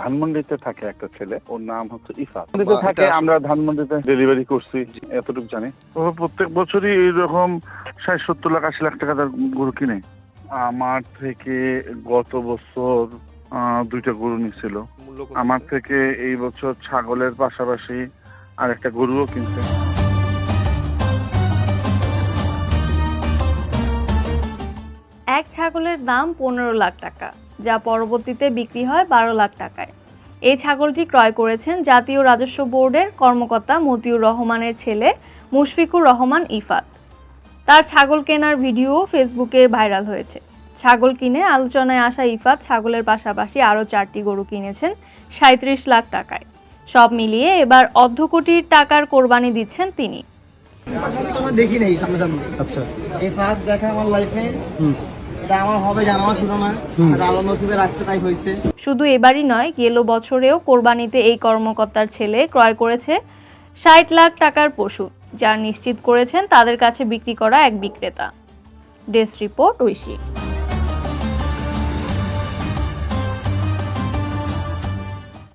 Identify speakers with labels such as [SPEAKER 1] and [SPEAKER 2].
[SPEAKER 1] ধানমন্ডিতে থাকে একটা ছেলে ওর নাম হচ্ছে ইফাত। থাকে আমরা ধানমন্ডিতে ডেলিভারি করছি এতটুকু জানি।
[SPEAKER 2] ও প্রত্যেক বছরই এইরকম ষাট সত্তর লাখ আশি লাখ টাকা তার গরু কিনে। আমার থেকে গত বছর দুইটা গরু নিছিল। আমার থেকে এই বছর ছাগলের পাশাপাশি আর একটা গরুও কিনছে।
[SPEAKER 3] এক ছাগলের দাম পনেরো লাখ টাকা। যা পরবর্তীতে বিক্রি হয় বারো লাখ টাকায়। এই ছাগলটি ক্রয় করেছেন জাতীয় রাজস্ব বোর্ডের কর্মকর্তা মতিউর রহমানের ছেলে মুশফিকুর রহমান ইফাত। তার ছাগল কেনার ভিডিও ফেসবুকে ভাইরাল হয়েছে। ছাগল কিনে আলোচনায় আসা ইফাত ছাগলের পাশাপাশি আরও চারটি গরু কিনেছেন সাঁত্রিশ লাখ টাকায়। সব মিলিয়ে এবার অর্ধ কোটি টাকার কোরবানি দিচ্ছেন তিনি।
[SPEAKER 4] দেখি নাই সামনাসামনি।
[SPEAKER 5] আচ্ছা।
[SPEAKER 4] এই ফার্স্ট দেখা আমার লাইফে এটা আমার হবে জানাও ছিল না। আলো নসিবে রাখছে তাই হয়েছে।
[SPEAKER 3] শুধু এবারই নয় গেল বছরেও কোরবানিতে এই কর্মকর্তার ছেলে ক্রয় করেছে ষাট লাখ টাকার পশু যা নিশ্চিত করেছেন তাদের কাছে বিক্রি করা এক বিক্রেতা। Desk report Oishi.